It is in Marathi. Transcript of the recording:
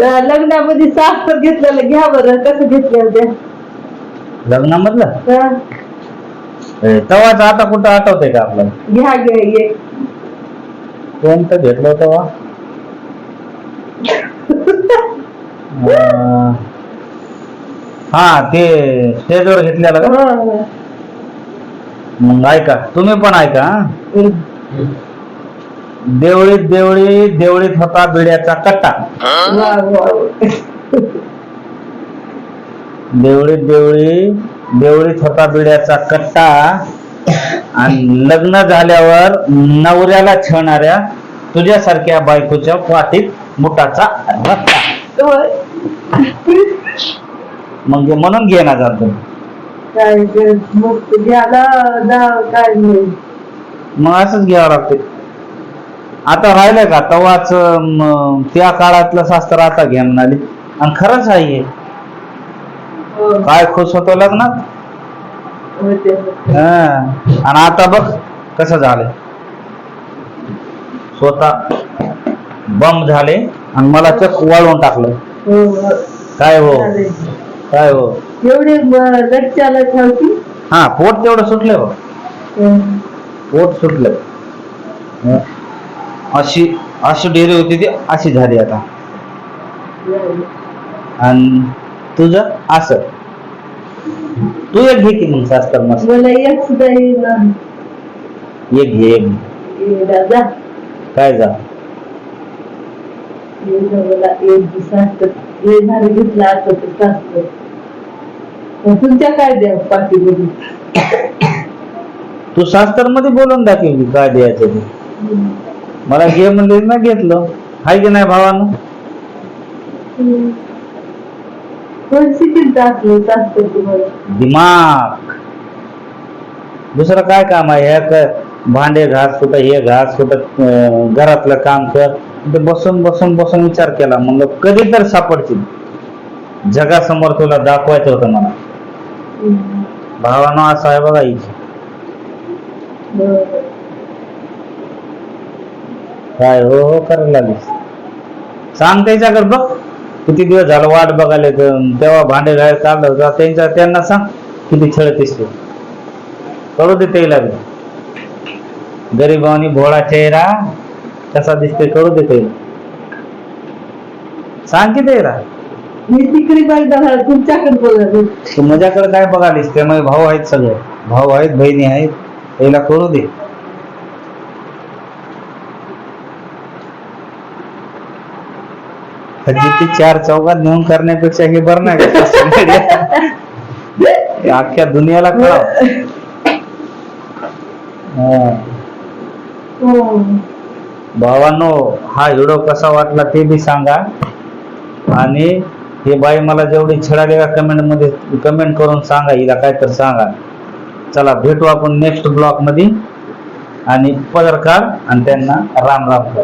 लग्नामध्ये साखर घेतलेलं घ्या बरं कसं घेतलं त्या लग्नामधलं? हा, ए, तेव्हाच आता कुठं आठवतंय का आपल्याला? घ्या घ्या ये. कोणतं घेतलं तेव्हा अं, हा ते स्टेजवर घेतलेलं का? हा. मग ऐका तुम्ही पण ऐका हा. देवळीत देवळी देवळीत होता बिड्याचा कट्टा. देवळीत देवळी देवळीत होता बिड्याचा कट्टा आणि लग्न झाल्यावर नवऱ्याला छळणाऱ्या तुझ्यासारख्या बायकोच्या पाठीत मुठाचा होय. मग म्हणून घेणार जातो काय मग घ्यायला काय नाही मग असंच घ्यावं लागते आता राहिलंय का तवाच त्या काळातलं शास्त्र आता घ्या म्हणाली आणि खरंच आहे काय खुश होतो लग्नात. हा. आणि आता बघ कसं झालंय स्वतः बम झाले आणि मला चक वाळवून टाकलं हो, हो. काय हो. काय हो एवढे हा पोट तेवढं सुटलं हो. पोट सुटलं. अशी अशी डेरी होती ती अशी झाली आता. आणि तुझं असं. तू एक घे की मग शास्त्र मस्त. मला एक सुद्धा. एक घे एक घे. ये दादा काय जा? मला एक दिवसात हे झालं घेतलं तुमच्या काय द्या पाठीमध्ये तू शास्त्रमध्ये बोलून दाखव की काय द्यायचं ते. मला घे म्हणले ना घेतलं. हाय की नाही भावानं? तुम्हाला. दिमाग. दुसरं काय काम आहे? हे क- भांडे घास कुठं हे घास कुठं अं, घरातलं काम कर. ते बसून बसून बसून विचार केला. म्हणलं कधी तर सापडतील. जगासमोर तुला दाखवायचं होतं मला. हम्म. भावानं असं आहे बघा बरोबर. काय हो हो करायला लागलीस. सांग त्याच्याकडे बघ. किती दिवस झालं वाट बघायला. तेव्हा भांडे घायला काढलं होतं. त्यांच्या त्यांना सांग किती खेळतेस ते. कळू दे त्याला बी. गरीबानी भोळा चेहरा कसा दिसते कळू दे त्याला. सांग की त्याला. मी तिकडे बघा तुमच्याकडे बोलत. तू माझ्याकडे काय बघालीस त्यामुळे भाऊ आहेत सगळे. भाऊ आहेत बहिणी आहेत. त्याला करू दे. ती चार चौकात नेऊन करण्यापेक्षा हे बरं नाही का? social media? हे अख्ख्या दुनियाला कळाव. हा. भावांनो हा व्हिडिओ कसा वाटला ते बी सांगा. आणि हे बाई मला जेवढी छळाली का कमेंटमध्ये कमेंट करून सांगा हिला काय तर सांगा. चला भेटू आपण नेक्स्ट ब्लॉगमध्ये आणि पदर काढ आणि त्यांना राम राम. कर